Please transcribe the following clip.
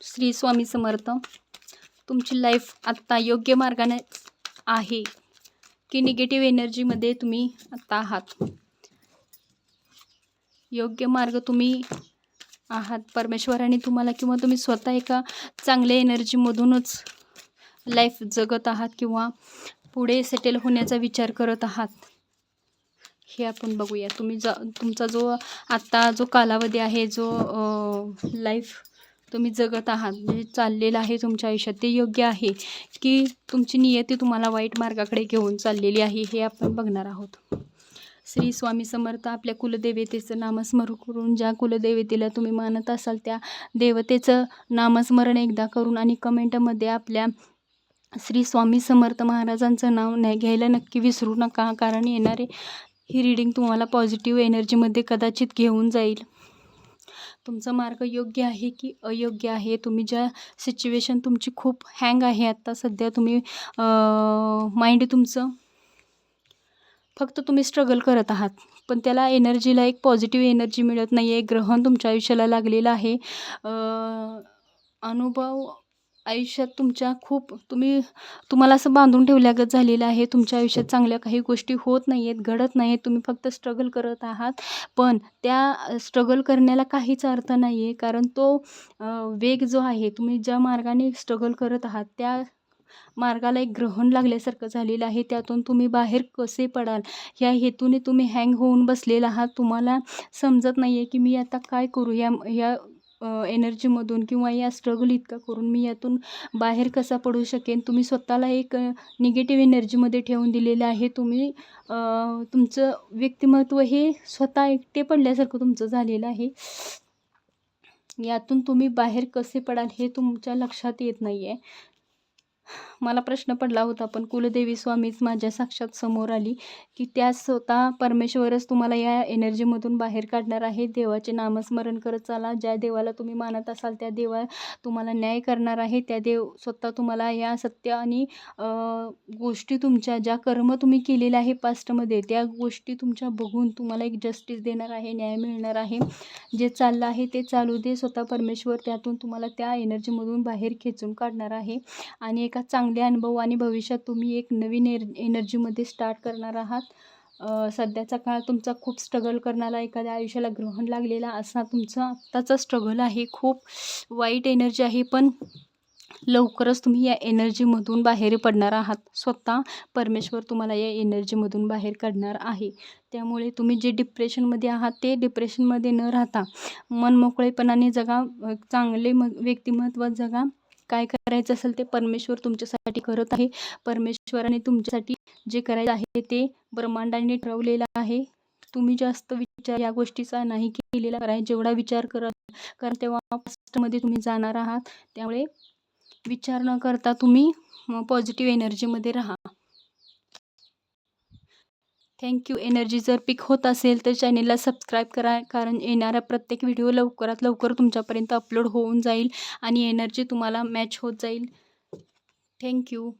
श्री स्वामी समर्थ तुमची लाईफ आत्ता योग्य मार्गाने आहे की निगेटिव्ह एनर्जीमध्ये तुम्ही आत्ता आहात? योग्य मार्ग तुम्ही आहात परमेश्वराने तुम्हाला किंवा तुम्ही स्वतः एका चांगल्या एनर्जीमधूनच लाईफ जगत आहात किंवा पुढे सेटल होण्याचा विचार करत आहात? हे आपण बघूया. तुम्ही ज तुमचा जो आत्ता जो कालावधी आहे जो लाईफ तुम्ही जगत आहात जे चाललेलं आहे तुमच्या आयुष्यात ते योग्य आहे की तुमची नियती तुम्हाला वाईट मार्गाकडे घेऊन चाललेली आहे हे आपण बघणार आहोत. श्री स्वामी समर्थ आपल्या कुलदेवतेचं नामस्मरण करून ज्या कुलदेवतेला तुम्ही मानत असाल त्या देवतेचं नामस्मरण एकदा करून आणि कमेंटमध्ये आपल्या श्री स्वामी समर्थ महाराजांचं नाव नाही घ्यायला नक्की विसरू नका कारण येणारे ही रीडिंग तुम्हाला पॉझिटिव्ह एनर्जीमध्ये कदाचित घेऊन जाईल. तुमचा मार्ग योग्य आहे की अयोग्य आहे? तुम्ही ज्या सिच्युएशन तुमची खूप हँग आहे आत्ता सध्या तुम्ही माइंड तुमचं फक्त तुम्ही स्ट्रगल करत आहात. पण त्याला एनर्जीला एक पॉझिटिव्ह एनर्जी मिळत नाही आहे ग्रहण तुमच्या आयुष्याला लागलेलं आहे. अनुभव आयुष्यात तुमच्या खूप तुम्ही तुम्हाला असं बांधून ठेवल्यागत झालेलं आहे. तुमच्या आयुष्यात चांगल्या काही गोष्टी होत नाही आहेत घडत नाही आहेत तुम्ही फक्त स्ट्रगल करत आहात. पण त्या स्ट्रगल करण्याला काहीच अर्थ नाही आहे कारण तो वेग जो आहे तुम्ही ज्या मार्गाने स्ट्रगल करत आहात त्या मार्गाला एक ग्रहण लागल्यासारखं झालेलं आहे. त्यातून तुम्ही बाहेर कसे पडाल ह्या हेतूने तुम्ही हँग होऊन बसलेला आहात. तुम्हाला समजत नाही आहे की मी आता काय करू? या या एनर्जीमधून किंवा या स्ट्रगल इतका करून मी यातून बाहेर कसा पडू शकेन? तुम्ही स्वतःला एक निगेटिव्ह एनर्जीमध्ये ठेवून दिलेलं आहे. तुम्ही तुमचं व्यक्तिमत्व हे स्वतः एकटे पडल्यासारखं तुमचं झालेलं आहे. यातून तुम्ही बाहेर कसे पडाल हे तुमच्या लक्षात येत नाही आहे मला प्रश्न पडला होता पण कुलदेवी स्वामीच माझ्या साक्षात समोर आली की त्या स्वतः परमेश्वरच तुम्हाला या एनर्जीमधून बाहेर काढणार आहे. देवाचे नामस्मरण करत चाला. ज्या देवाला तुम्ही मानत असाल त्या देवा तुम्हाला न्याय करणार आहे. त्या देव स्वतः तुम्हाला या सत्य आणि गोष्टी तुमच्या ज्या कर्म तुम्ही केलेल्या आहे पास्टमध्ये त्या गोष्टी तुमच्या बघून तुम्हाला एक जस्टिस देणार आहे न्याय मिळणार आहे. जे चाललं आहे ते चालू दे. स्वतः परमेश्वर त्यातून तुम्हाला त्या एनर्जीमधून बाहेर खेचून काढणार आहे. आणि एक एका चांगले अनुभव आणि भविष्यात तुम्ही एक नवीन एर एनर्जीमध्ये स्टार्ट करणार आहात? सध्याचा काळ तुमचा खूप स्ट्रगल करणारा एखाद्या आयुष्याला ग्रहण लागलेला असा तुमचा आत्ताचा स्ट्रगल आहे. खूप वाईट एनर्जी आहे पण लवकरच तुम्ही या एनर्जीमधून बाहेर पडणार आहात. स्वतः परमेश्वर तुम्हाला या एनर्जीमधून बाहेर काढणार आहे. त्यामुळे तुम्ही जे डिप्रेशनमध्ये आहात ते डिप्रेशनमध्ये न राहता मनमोकळेपणाने जगा चांगले म व्यक्तिमत्व जगा. काय करायचं असेल ते परमेश्वर तुमच्यासाठी करत आहे. परमेश्वराने तुमच्यासाठी जे करायचं आहे ते ब्रह्मांडाने ठरवलेलं आहे. तुम्ही जास्त विचार या गोष्टीचा नाही केलेला कराय जेवढा विचार करत कारण तेव्हा पास्टमध्ये तुम्ही जाणार आहात त्यामुळे विचार न करता तुम्ही पॉझिटिव्ह एनर्जीमध्ये राहा. थँक्यू एनर्जी जर पिक होत असेल तर चॅनेलला सबस्क्राईब करा कारण येणारा प्रत्येक व्हिडिओ लवकरात लवकर तुमच्यापर्यंत अपलोड होऊन जाईल आणि एनर्जी तुम्हाला मॅच होत जाईल. थँक्यू